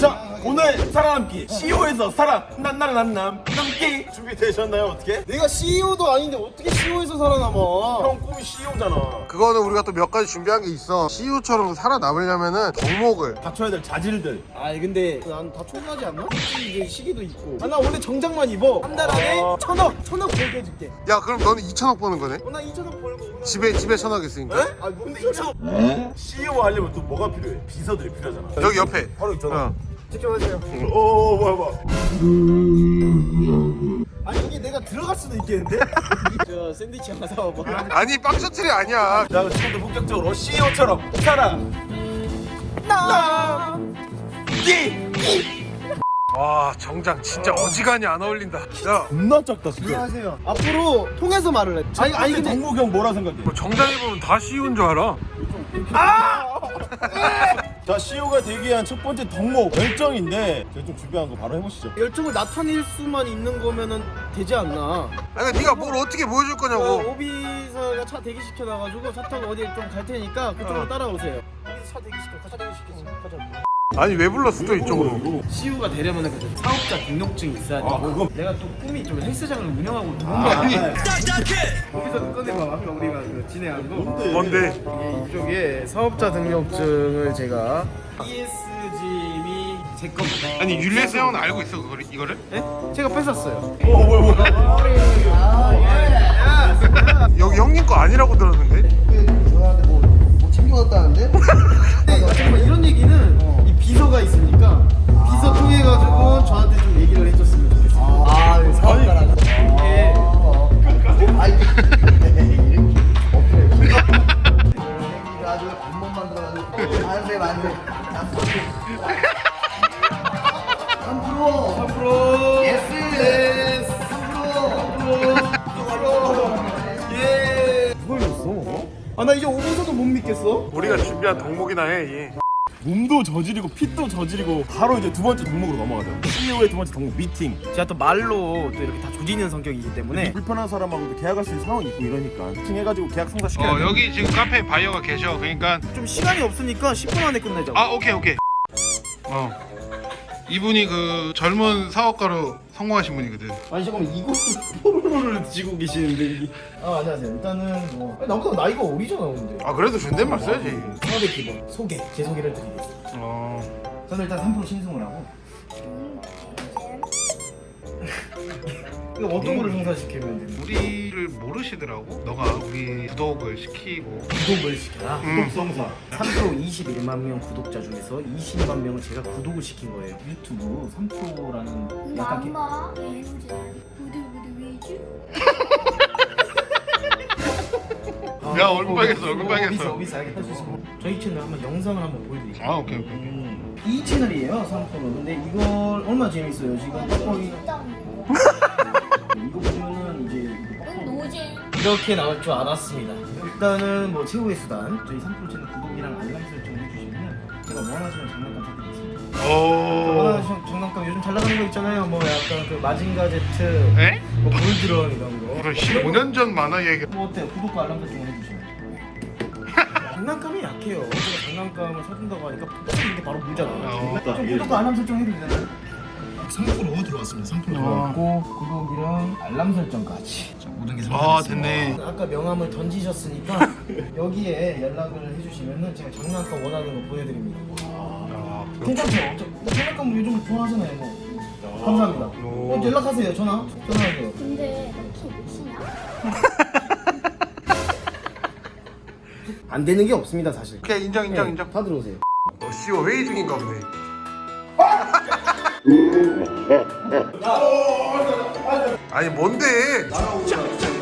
자 오늘 살아남기 CEO에서 살아 난나는 남기 준비되셨나요 어떻게? 내가 CEO도 아닌데 어떻게 CEO에서 살아남아? 형 꿈이 CEO잖아 그거는 우리가 또 몇 가지 준비한 게 있어 CEO처럼 살아남으려면은 덕목을 갖춰야 될 자질들 아니 근데 난 다 초과하지 않나? 이제 시기도 있고. 아 나 원래 정장만 입어. 한 달 안에 아. 천억, 천억 벌게 해줄게. 야 그럼 너는 2천억 버는 거네? 어, 나 2천억 벌고. 집에 집에 천억 있으니까 아 뭔데 2천억? CEO 하려면 또 뭐가 필요해? 비서들이 필요하잖아 여기 옆에 바로 있잖아 어. 집중하세요. 어 뭐야 뭐야 아니 여기 내가 들어갈 수도 있겠는데? 저 샌드위치 하나 사와봐. 아니 빵 셔틀이 아니야 자 지금부터 본격적으로 CEO처럼 살아 남기 와 정장 진짜 어지간히 안 어울린다 야 겁나 작다 진짜 안녕하세요. 앞으로 통해서 말을 해. 아니 아니 근데 덕목이 형 뭐라 생각해? 뭐 정장 입으면 다 CEO인 줄 알아 자 CEO가 되기 위한 첫 번째 덕목 열정인데 제가 좀 준비한 거 바로 해보시죠 열정을 나타낼 수만 있는 거면은 되지 않나? 아니 네가 뭘 어떻게 보여줄 어, 거냐고 오비서가 차 대기 시켜 놔가지고 차 타고 어디 좀 갈 테니까 그쪽으로 어. 따라오세요. 오비서 차 대기 시켜, 차 대기 시켜, 가자. 아니 왜 불렀어 또 이쪽으로 CU가 되려면 그 사업자 등록증이 있어야 돼. 아, 내가 또 꿈이 좀 헬스장을 운영하고 있는 아. 아니. 여기서 꺼내봐. 아까 우리가 그 진행한 거. 뭔데 이게 이쪽에 사업자 등록증을 제가 ESG임이 제 겁니다. 아니 율리스 형은 알고 있어 그거를 이거를? 네? 제가 뺏었어요. 어 뭐야 뭐야 여기 형 3% 3% 예스 예스 3% 3%예 누가 이겼어? 아나 이제 5분서도 못 믿겠어 우리가 준비한 덕목이나 해. 얘. 몸도 저지르고 핏도 저지르고 바로 이제 두 번째 덕목으로 넘어가죠. CEO의 두 번째 덕목 미팅. 제가 또 말로 또 이렇게 다 조지는 성격이기 때문에 불편한 사람하고도 계약할 수 있는 상황이 있고 이러니까. 미팅해가지고 계약 성사시켜야 어돼 여기 지금 카페 바이어가 계셔. 그러니까 좀 시간이 없으니까 10분 안에 끝내자고. 아 오케이 오케이. 어. 이분이 그 젊은 사업가로 성공하신 분이거든 아니 잠깐만 이것도 포로를 쥐고 계시는데 이게. 아 안녕하세요. 일단은 뭐 아니, 나보다 나이가 어리잖아 근데. 아 그래도 존댓말 써야지 사업의 기본 소개 제 소개를 드리겠습니다. 어 저는 일단 3% 신승을 하고. 이거 어떤 거를 성사시키면 되는 우리를 모르시더라고 너가 우리 구독을 시키고 구독을 시켜라. 음. 성사 3% 21만 명 구독자 중에서 20만 명을 제가 구독을 시킨 거예요. 유튜브 3%라는 약간 게- 엄마 위주 야, 얼굴 빨개졌어, 얼굴 어, 빨개졌어. 오비스 알겠다. 저희 채널 한번 영상을 한번 보여드릴게요. 아 오케이 오케이 오케이 이 채널이에요 3%는 근데 이걸 얼마 재밌어요 지금 빡빡이 이 이렇게 나올 줄 알았습니다. 일단은 뭐 최후의 수단 저희 3% 채널 구독이랑 알람 설정 해주시면 제가 원하시는 장난감 사드리겠습니다. 오. 원하시는 장난감 요즘 잘 나가는 거 있잖아요. 뭐 약간 그 마징가 제트 에? 뭐 볼드런 이런 거. 그럼 15년 전 만화 얘기. 뭐 어때요? 구독과 알람 설정 해주시면. 장난감이 약해요. 제가 장난감을 사준다고 하니까 이게 바로 물잖아요. 어. 좀 구독과 알람 설정 해주세요 3% 들어왔습니다. 3% 들어왔고 구독이랑 알람 설정까지. 자, 모든 게 아. 됐네. 아까 명함을 던지셨으니까 여기에 연락을 해주시면은 제가 장난감 원하는 거 보내드립니다. 아, 괜찮죠? 저 장난감 요즘 좋아하잖아요 뭐. 감사합니다. 오. 어, 연락하세요 전화. 전화하세요. 근데 너 키치냐? 안 되는 게 없습니다 사실. 오케이 인정 인정 네, 인정. 다 들어오세요. 어, 씨오 회의 중인가 보네 아니 뭔데?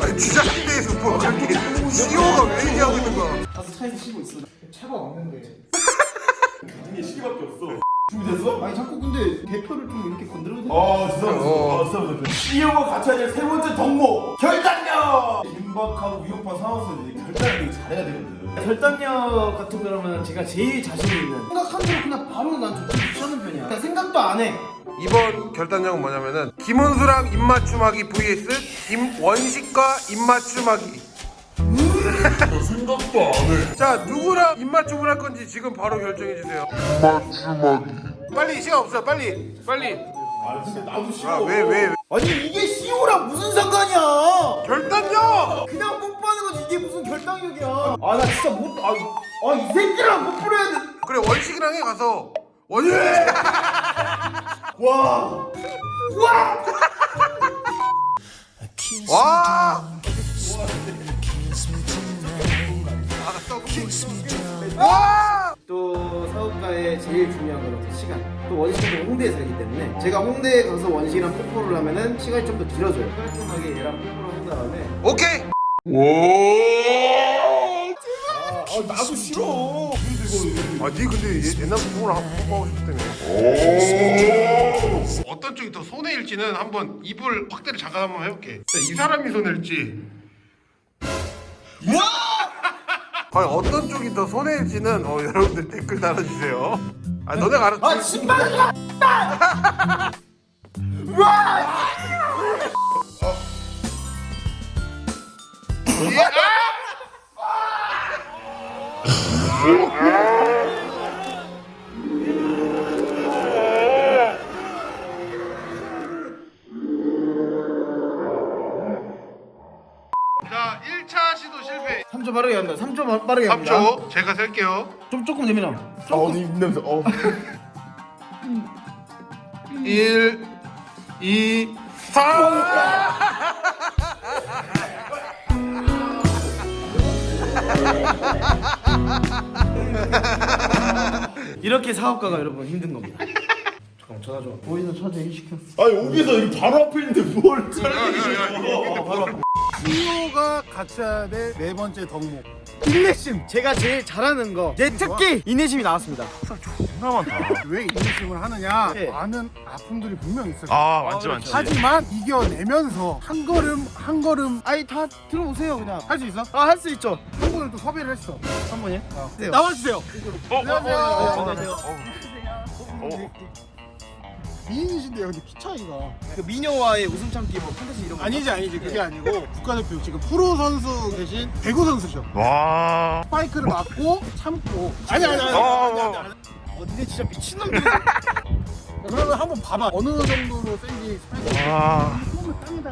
아니 주장대에서 뭐 저렇게 CEO가 왜 얘기하고 있는 거야? 차에서 쉬고 있어. 차가 없는데. 이게 시기밖에 없어 준비됐어? 아니 자꾸 근데 대표를 좀 이렇게 건드려도 돼? 아 죄송합니다. 어. 아, 죄송합니다. CEO가 갖춰야 될 세 번째 덕목 결단력! 긴박하고 위협한 상황에서 이제 결단을 되게 잘해야 되거든. 결단력 같은 거라면 제가 제일 자신 있는. 생각한 대로 그냥 바로 난 좋게 취하는 편이야. 그냥 생각도 안 해. 이번 결단력은 뭐냐면은 김원수랑 입맞춤하기 vs 김원식과 입맞춤하기 자 누구랑 입맛 주문할 건지 지금 바로 결정해 주세요. 빨리 시간 없어 빨리 빨리. 아 근데 나도 싫어 아 왜 왜? 왜? 아니 이게 CO랑 무슨 상관이야? 결단력. 그냥 뽀뽀하는 거지 이게 무슨 결당력이야? 아 나 진짜 못. 아이 새끼랑 뽀뽀를 해야 돼. 그래 원식이랑 해 가서 원식. 와. 와. 와. 또 사업가의 제일 중요한 건 어떤 시간. 또 원식도 홍대에 살기 때문에 제가 홍대에 가서 원식이랑 뽀뽀를 하면은 시간이 좀 더 길어져요. 깔끔하게 얘랑 뽀뽀를 한 다음에 오케이. 아 나도 싫어 아 니 근데 얘 옛날 부모랑 뽀뽀하고 싶다며. 어떤 쪽이 더 손해일지는 한번 입을 확대를 잠깐 한번 해볼게. 자, 이 사람이 손해일지. 과연 어떤 쪽이 더 손해일지는 어, 여러분들 댓글 달아주세요. 아 너네가 알았지? 아 신발이야. 자 3초 빠르게 합니다. 3초 빠르게 합니다. 3초 제가 셀게요. 좀 조금 내밀어. 아 어디 입냄새 어 1 2 3 이렇게 사업가가 여러분 힘든 겁니다. 잠깐만 전화 좀. 보이는 천재 일시켜. 아니 여기서 여기 바로 앞에 있는데 뭘 차라 리 CEO가 갖춰야 될 네 번째 덕목. 인내심. 제가 제일 잘하는 거. 제 특기 인내심이 나왔습니다. 왜 인내심을 하느냐? 네. 많은 아픔들이 분명 있어요. 아 많지 많지 하지만 이겨내면서 한 걸음 한 걸음 아니 다 들어오세요 그냥. 할 수 있어? 아 할 수 있죠. 한 분을 또 섭외를 했어. 한 번요. 네. 나와주세요. 어? 안녕하세요. 안녕하세요. 어? 미인이신데요, 근데 키 차이가. 그 미녀와의 웃음 참기 뭐 콘텐츠 이런 거. 아니지 아니지 그게 아니고 국가대표 지금 프로 선수 대신 배구 선수셔. 와 스파이크를 맞고 참고. 아니 아니 아니. 어, 아니, 어, 아니, 어. 아니. 어 니네 진짜 미친놈들. 그러면 한번 봐봐. 어느 정도로 센지 스파이크. 와. 한 번만 땅에다.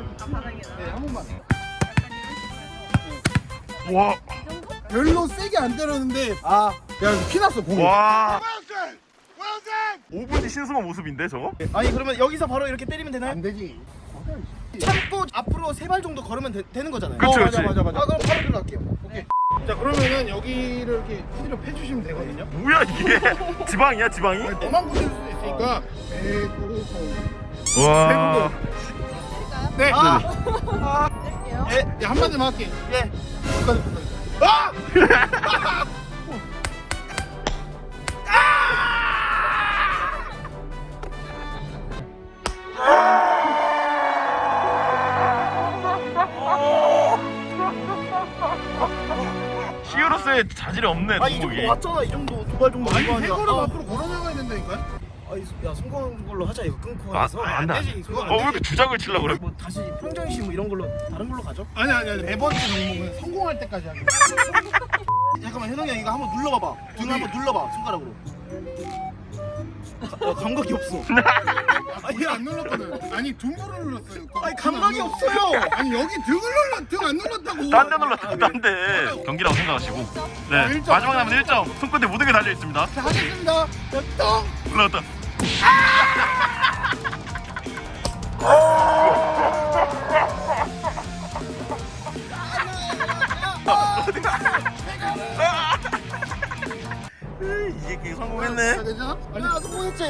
네, 한 번만. 와. 별로 세게 안 때렸는데 아 야 피났어 공이. 와. 5분 뒤 신수만 모습인데 저거? 아니 그러면 여기서 바로 이렇게 때리면 되나요? 안 되지. 참고 앞으로 세 발 정도 걸으면 되, 는 거잖아요. 그치, 어, 그치. 맞아 맞아 맞아. 아 그럼 바로 들어갈게요. 오케이. 자 그러면은 여기를 이렇게 후드려 패주시면 되거든요. 뭐야 이게? 지방이야 지방이? 아니, 너만 보실 수도 있으니까. 와. 네. 아. 예, 예, 한마디만 할게. 예. 히 어로스의 자질이 없네 아이 정도. 왔잖아 이 정도 두 발 정도 아니 이거 세 아니야. 걸음 아, 앞으로 걸어나가야 된다니까. 아 이, 야 성공한 걸로 하자 이거 끊고 아, 해서. 아, 안 돼. 되지, 그거 안 어, 왜 되지. 이렇게 주작을 치려고 그래? 뭐 다시 평정시 뭐 이런 걸로 다른 걸로 가죠? 아니 아니 아니 네 번째 종목은 성공할 때까지 하기. 잠깐만 현웅이 형 이거 한번 눌러봐봐. 등 한번 눌러봐 손가락으로. 가- 어, 감각이 없어. 아니 안 눌렀거든. 아니 등부를 눌렀어요. 아니 감각이 없어요. 아니 여기 등을 눌러 등안 눌렀다고. 딴데 눌렀다 딴 데. 경기라고 생각하시고. 네. 일점. 마지막 남은 1점. 손끝에 모든 게 달려 있습니다. 자, 하겠습니다. 자, 똥. 올라갔다. 이게 그 성공했네. 괜찮아? 아니. 어 성공했어.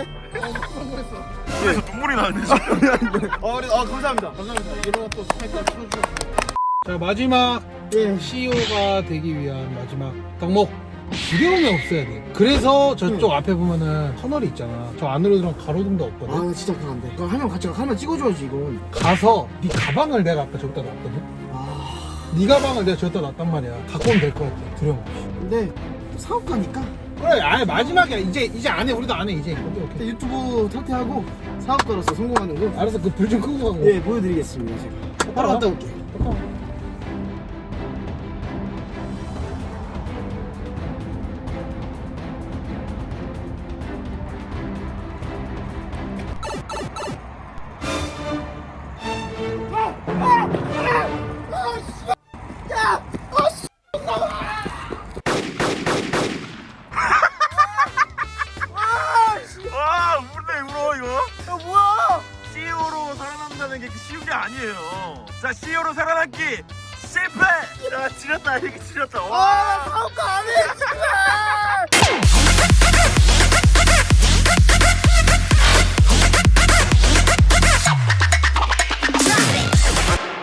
그래서 눈물이 나는데 지금. 어, 그래, 아 감사합니다. 감사합니다. 이런 또 스파이크를 쳐주셨습니다. 자 마지막 CEO가 되기 위한 마지막 덕목 두려움이 없어야 돼. 그래서 저쪽 앞에 보면은 터널이 있잖아. 저 안으로 들어가면 가로등도 없거든. 아 진짜 그거 안 돼. 그럼 한명 같이 가. 하나 찍어줘야지 이건. 가서 네 가방을 내가 아까 저기다 놨거든. 네 가방을 내가 저기다 놨단 말이야. 갖고 오면 될 것 같아. 두려움 없이. 근데 사업 가니까 그래, 아예 마지막이야. 이제 이제 안 해. 우리도 안 해. 이제. 오케이 오케이. 유튜브 탈퇴하고 사업가로서 성공하는 거. 알았어. 그불 좀 끄고 가고. 예 보여드리겠습니다 제가. 바로 갔다 올게. 쉬운 게 아니에요. 자, CEO로 살아남기 실패! 야, 지렸다, 이게 지렸다. 와. 아 사업가 안해